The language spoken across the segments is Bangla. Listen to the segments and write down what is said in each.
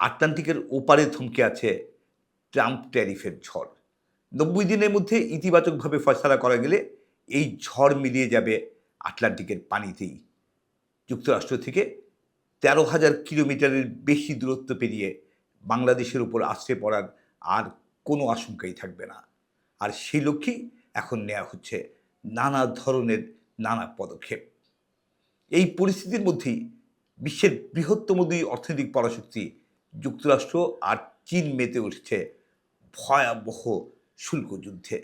আটলান্টিকের ওপারে থমকে আছে ট্রাম্প ট্যারিফের ঝড়। নব্বই দিনের মধ্যে ইতিবাচকভাবে ফয়সলা করা গেলে এই ঝড় মিলিয়ে যাবে আটলান্টিকের পানিতেই। যুক্তরাষ্ট্র থেকে তেরো হাজার কিলোমিটারের বেশি দূরত্ব পেরিয়ে বাংলাদেশের উপর আশ্রে পড়ার আর কোনো আশঙ্কাই থাকবে না। আর সেই লক্ষ্যেই এখন নেওয়া হচ্ছে নানা ধরনের নানা পদক্ষেপ। এই পরিস্থিতির মধ্যেই বিশ্বের বৃহত্তম দুই অর্থনৈতিক পরাশক্তি যুক্তরাষ্ট্র আর চীন মেতে উঠছে ভয়াবহ শুল্ক যুদ্ধে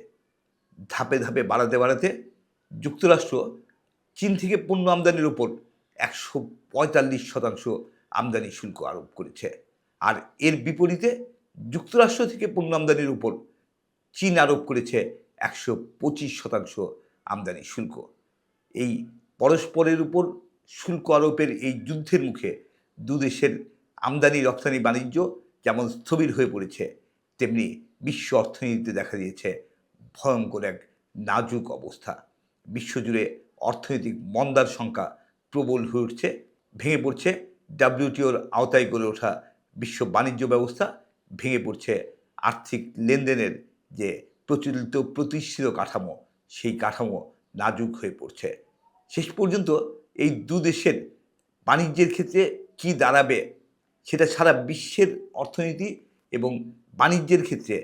ধাপে ধাপে বাড়াতে বাড়াতে যুক্তরাষ্ট্র চীন থেকে পণ্য আমদানির ওপর একশো পঁয়তাল্লিশ শতাংশ আমদানি শুল্ক আরোপ করেছে। আর এর বিপরীতে যুক্তরাষ্ট্র থেকে পণ্য আমদানির উপর চীন আরোপ করেছে একশো পঁচিশ শতাংশ আমদানি শুল্ক। এই পরস্পরের উপর শুল্ক আরোপের এই যুদ্ধের মুখে দু দেশের আমদানি, রপ্তানি, বাণিজ্য যেমন স্থবির হয়ে পড়েছে, তেমনি বিশ্ব অর্থনীতিতে দেখা দিয়েছে ভয়ঙ্কর এক নাজুক অবস্থা। বিশ্বজুড়ে অর্থনৈতিক মন্দার সংখ্যা প্রবল হয়ে উঠছে, ভেঙে পড়ছে, ডাব্লিউটিওর আওতায় গড়ে ওঠা বিশ্ব বাণিজ্য ব্যবস্থা ভেঙে পড়ছে, আর্থিক লেনদেনের যে প্রচলিত প্রতিষ্ঠিত কাঠামো, সেই কাঠামো নাজুক হয়ে পড়ছে। শেষ পর্যন্ত এই দু দেশের বাণিজ্যের ক্ষেত্রে কি দাঁড়াবে সেটা সারা বিশ্বের অর্থনীতি এবং বাণিজ্যের ক্ষেত্রে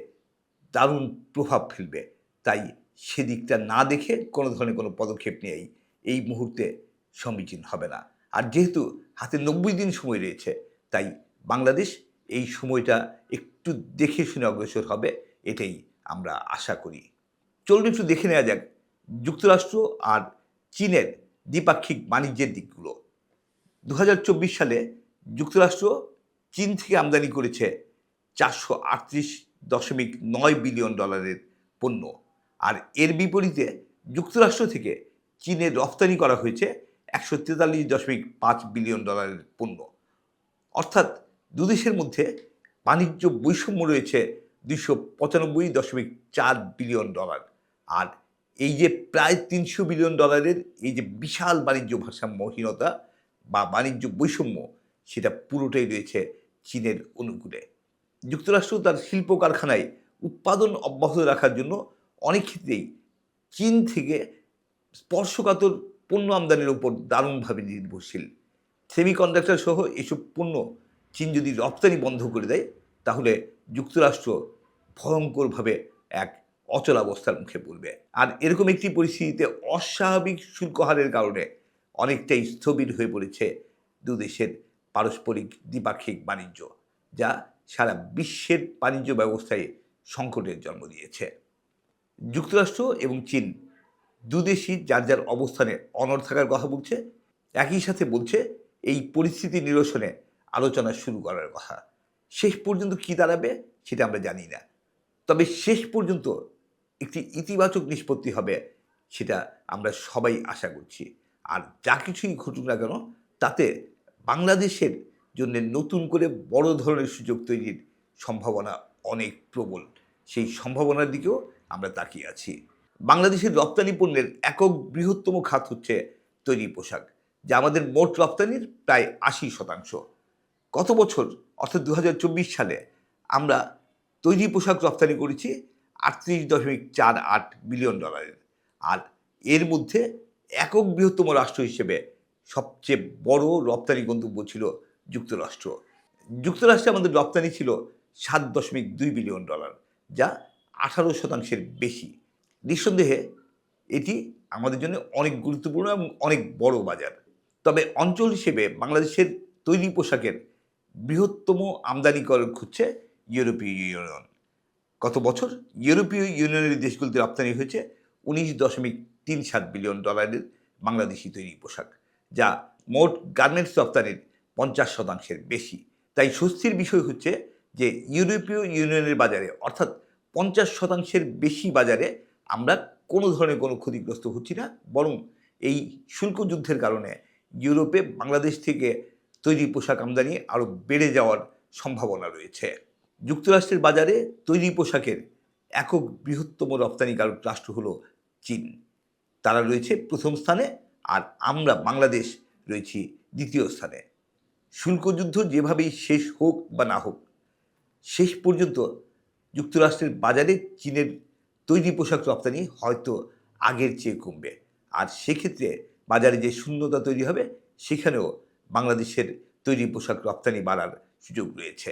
দারুণ প্রভাব ফেলবে। তাই সেদিকটা না দেখে কোনো ধরনের কোনো পদক্ষেপ নেই এই মুহূর্তে সমীচীন হবে না। আর যেহেতু হাতে নব্বই দিন সময় রয়েছে, তাই বাংলাদেশ এই সময়টা একটু দেখে শুনে অগ্রসর হবে, এটাই আমরা আশা করি। চলুন একটু দেখে নেওয়া যাক যুক্তরাষ্ট্র আর চীনের দ্বিপাক্ষিক বাণিজ্যের দিকগুলো। দু হাজার চব্বিশ সালে যুক্তরাষ্ট্র চীন থেকে আমদানি করেছে চারশো আটত্রিশ দশমিক নয় বিলিয়ন ডলারের পণ্য। আর এর বিপরীতে যুক্তরাষ্ট্র থেকে চীনে রপ্তানি করা হয়েছে একশো তেতাল্লিশ দশমিক পাঁচ বিলিয়ন ডলারের পণ্য। অর্থাৎ দুদেশের মধ্যে বাণিজ্য বৈষম্য রয়েছে দুইশো পঁচানব্বই দশমিক চার বিলিয়ন ডলার। আর এই যে প্রায় তিনশো বিলিয়ন ডলারের এই যে বিশাল বাণিজ্য ভারসাম্যহীনতা বা বাণিজ্য বৈষম্য, সেটা পুরোটাই রয়েছে চীনের অনুকূলে। যুক্তরাষ্ট্র তার শিল্প কারখানায় উৎপাদন অব্যাহত রাখার জন্য অনেক ক্ষেত্রেই চীন থেকে স্পর্শকাতর পণ্য আমদানির উপর দারুণভাবে নির্ভরশীল। সেমিকন্ডাক্টর সহ এসব পণ্য চীন যদি রপ্তানি বন্ধ করে দেয়, তাহলে যুক্তরাষ্ট্র ভয়ঙ্করভাবে এক অচলাবস্থার মুখে পড়বে। আর এরকম একটি পরিস্থিতিতে অস্বাভাবিক শুল্ক হারের কারণে অনেকটাই স্থবির হয়ে পড়েছে দু দেশের পারস্পরিক দ্বিপাক্ষিক বাণিজ্য, যা সারা বিশ্বের বাণিজ্য ব্যবস্থায় সংকটের জন্ম দিয়েছে। যুক্তরাষ্ট্র এবং চীন দুদেশই যার যার অবস্থানে অনড় থাকার কথা বলছে, একই সাথে বলছে এই পরিস্থিতি নিরসনে আলোচনা শুরু করার কথা। শেষ পর্যন্ত কী দাঁড়াবে সেটা আমরা জানি না। তবে শেষ পর্যন্ত একটি ইতিবাচক নিষ্পত্তি হবে সেটা আমরা সবাই আশা করছি। আর যা কিছুই ঘটুক না কেন, তাতে বাংলাদেশের জন্য নতুন করে বড় ধরনের সুযোগ তৈরির সম্ভাবনা অনেক প্রবল। সেই সম্ভাবনার দিকেও আমরা তাকিয়ে আছি। বাংলাদেশের রপ্তানি পণ্যের একক বৃহত্তম খাত হচ্ছে তৈরি পোশাক, যা আমাদের মোট রপ্তানির প্রায় আশি শতাংশ। গত বছর, অর্থাৎ দু হাজার চব্বিশ সালে, আমরা তৈরি পোশাক রপ্তানি করেছি আটত্রিশ দশমিক চার আট বিলিয়ন ডলারের। আর এর মধ্যে একক বৃহত্তম রাষ্ট্র হিসেবে সবচেয়ে বড় রপ্তানি গন্তব্য ছিল যুক্তরাষ্ট্র। যুক্তরাষ্ট্রে আমাদের রপ্তানি ছিল সাত দশমিক দুই বিলিয়ন ডলার, যা আঠারো শতাংশের বেশি। নিঃসন্দেহে এটি আমাদের জন্য অনেক গুরুত্বপূর্ণ এবং অনেক বড় বাজার। তবে অঞ্চল হিসেবে বাংলাদেশের তৈরি পোশাকের বৃহত্তম আমদানিকরণ খুঁজছে ইউরোপীয় ইউনিয়ন। গত বছর ইউরোপীয় ইউনিয়নের দেশগুলিতে রপ্তানি হয়েছে উনিশ দশমিক তিন সাত বিলিয়ন ডলারের বাংলাদেশি তৈরি পোশাক। যা মোট গার্মেন্টস রপ্তানির পঞ্চাশ শতাংশের বেশি। তাই স্বস্তির বিষয় হচ্ছে যে ইউরোপীয় ইউনিয়নের বাজারে, অর্থাৎ পঞ্চাশ শতাংশের বেশি বাজারে আমরা কোনো ধরনের কোনো ক্ষতিগ্রস্ত হচ্ছি না, বরং এই শুল্ক যুদ্ধের কারণে ইউরোপে বাংলাদেশ থেকে তৈরি পোশাক আমদানি আরও বেড়ে যাওয়ার সম্ভাবনা রয়েছে। যুক্তরাষ্ট্রের বাজারে তৈরি পোশাকের একক বৃহত্তম রপ্তানিকারক রাষ্ট্র হলো চীন। তারা রয়েছে প্রথম স্থানে আর আমরা বাংলাদেশ রয়েছি দ্বিতীয় স্থানে। শুল্ক যুদ্ধ যেভাবেই শেষ হোক বা না হোক, শেষ পর্যন্ত যুক্তরাষ্ট্রের বাজারে চীনের তৈরি পোশাক রপ্তানি হয়তো আগের চেয়ে কমবে। আর সেক্ষেত্রে বাজারে যে শূন্যতা তৈরি হবে, সেখানেও বাংলাদেশের তৈরি পোশাক রপ্তানি বাড়ার সুযোগ রয়েছে।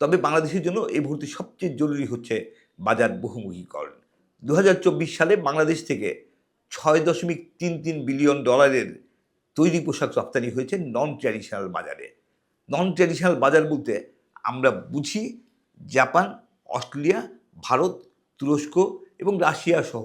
তবে বাংলাদেশের জন্য এই মুহূর্তে সবচেয়ে জরুরি হচ্ছে বাজার বহুমুখীকরণ। দু হাজার চব্বিশ সালে বাংলাদেশ থেকে ছয় দশমিক তিন তিন বিলিয়ন ডলারের তৈরি পোশাক রপ্তানি হয়েছে নন ট্র্যাডিশনাল বাজারে। নন ট্র্যাডিশনাল বাজার বলতে আমরা বুঝি জাপান, অস্ট্রেলিয়া, ভারত, তুরস্ক এবং রাশিয়া সহ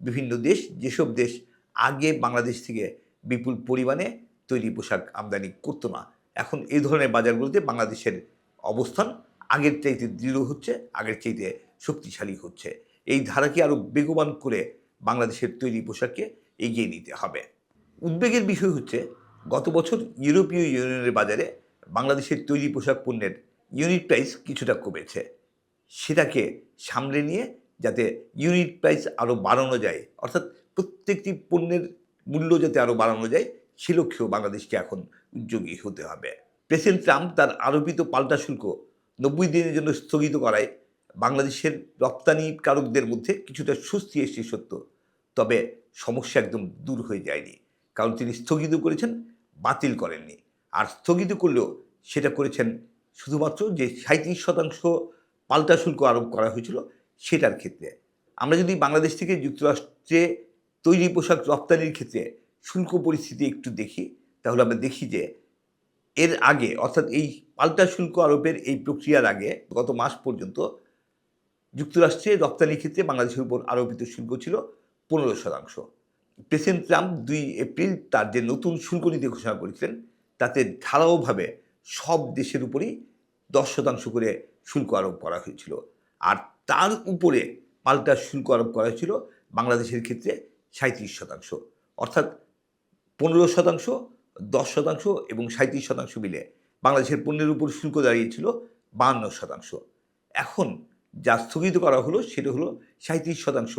বিভিন্ন দেশ, যেসব দেশ আগে বাংলাদেশ থেকে বিপুল পরিমাণে তৈরি পোশাক আমদানি করতো না। এখন এই ধরনের বাজারগুলোতে বাংলাদেশের অবস্থান আগের চাইতে দৃঢ় হচ্ছে, আগের চাইতে শক্তিশালী হচ্ছে। এই ধারাকে আরও বেগবান করে বাংলাদেশের তৈরি পোশাককে এগিয়ে নিতে হবে। উদ্বেগের বিষয় হচ্ছে, গত বছর ইউরোপীয় ইউনিয়নের বাজারে বাংলাদেশের তৈরি পোশাক পণ্যের ইউনিট প্রাইস কিছুটা কমেছে। সেটাকে সামলে নিয়ে যাতে ইউনিট প্রাইস আরও বাড়ানো যায়, অর্থাৎ প্রত্যেকটি পণ্যের মূল্য যাতে আরও বাড়ানো যায়, সে লক্ষ্যেও বাংলাদেশকে এখন উদ্যোগী হতে হবে। প্রেসিডেন্ট ট্রাম্প তার আরোপিত পাল্টা শুল্ক নব্বই দিনের জন্য স্থগিত করায় বাংলাদেশের রপ্তানিকারকদের মধ্যে কিছুটা স্বস্তি এসছে সত্য, তবে সমস্যা একদম দূর হয়ে যায়নি। কারণ তিনি স্থগিত করেছেন, বাতিল করেননি। আর স্থগিত করলেও সেটা করেছেন শুধুমাত্র যে সাঁত্রিশ শতাংশ পাল্টা শুল্ক আরোপ করা হয়েছিল সেটার ক্ষেত্রে। আমরা যদি বাংলাদেশ থেকে যুক্তরাষ্ট্রে তৈরি পোশাক রপ্তানির ক্ষেত্রে শুল্ক পরিস্থিতি একটু দেখি, তাহলে আমরা দেখি যে এর আগে, অর্থাৎ এই পাল্টা শুল্ক আরোপের এই প্রক্রিয়ার আগে গত মাস পর্যন্ত যুক্তরাষ্ট্রে রপ্তানির ক্ষেত্রে বাংলাদেশের উপর আরোপিত শুল্ক ছিল পনেরো শতাংশ। প্রেসিডেন্ট ট্রাম্প দুই এপ্রিল তার যে নতুন শুল্ক নীতি ঘোষণা করেছিলেন, তাতে ঢালাওভাবে সব দেশের উপরেই দশ শতাংশ করে শুল্ক আরোপ করা হয়েছিল। আর তার উপরে পাল্টা শুল্ক আরোপ করা হয়েছিল বাংলাদেশের ক্ষেত্রে সাঁত্রিশ শতাংশ। অর্থাৎ পনেরো শতাংশ, দশ শতাংশ এবং সাঁত্রিশ শতাংশ মিলে বাংলাদেশের পণ্যের উপর শুল্ক দাঁড়িয়েছিল বাহান্ন শতাংশ। এখন যা স্থগিত করা হলো সেটা হলো সাঁত্রিশ শতাংশ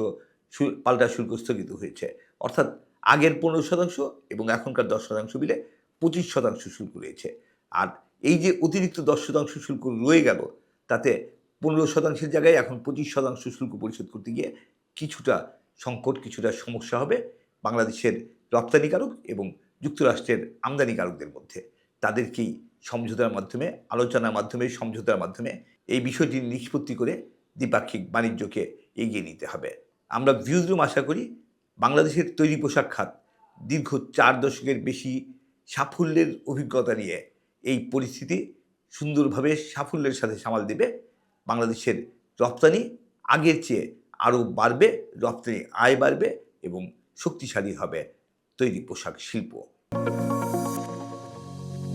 পাল্টা শুল্ক স্থগিত হয়েছে। অর্থাৎ আগের পনেরো শতাংশ এবং এখনকার দশ শতাংশ মিলে পঁচিশ শতাংশ শুল্ক রয়েছে। আর এই যে অতিরিক্ত দশ শতাংশ শুল্ক রয়ে গেল, তাতে পনেরো শতাংশের জায়গায় এখন পঁচিশ শতাংশ শুল্ক পরিশোধ করতে গিয়ে কিছুটা সংকট, কিছুটা সমস্যা হবে বাংলাদেশের রপ্তানিকারক এবং যুক্তরাষ্ট্রের আমদানিকারকদের মধ্যে। তাদেরকেই সমঝোতার মাধ্যমে, আলোচনার মাধ্যমে, সমঝোতার মাধ্যমে এই বিষয়টি নিষ্পত্তি করে দ্বিপাক্ষিক বাণিজ্যকে এগিয়ে নিতে হবে। আমরা ভিউজরুম আশা করি বাংলাদেশের তৈরি পোশাক খাত দীর্ঘ চার দশকের বেশি সাফল্যের অভিজ্ঞতা নিয়ে এই পরিস্থিতি সুন্দরভাবে সাফল্যের সাথে সামাল দেবে। বাংলাদেশের রপ্তানি আগের চেয়ে আরও বাড়বে, রপ্তানি আয় বাড়বে এবং শক্তিশালী হবে তৈরি পোশাক শিল্প।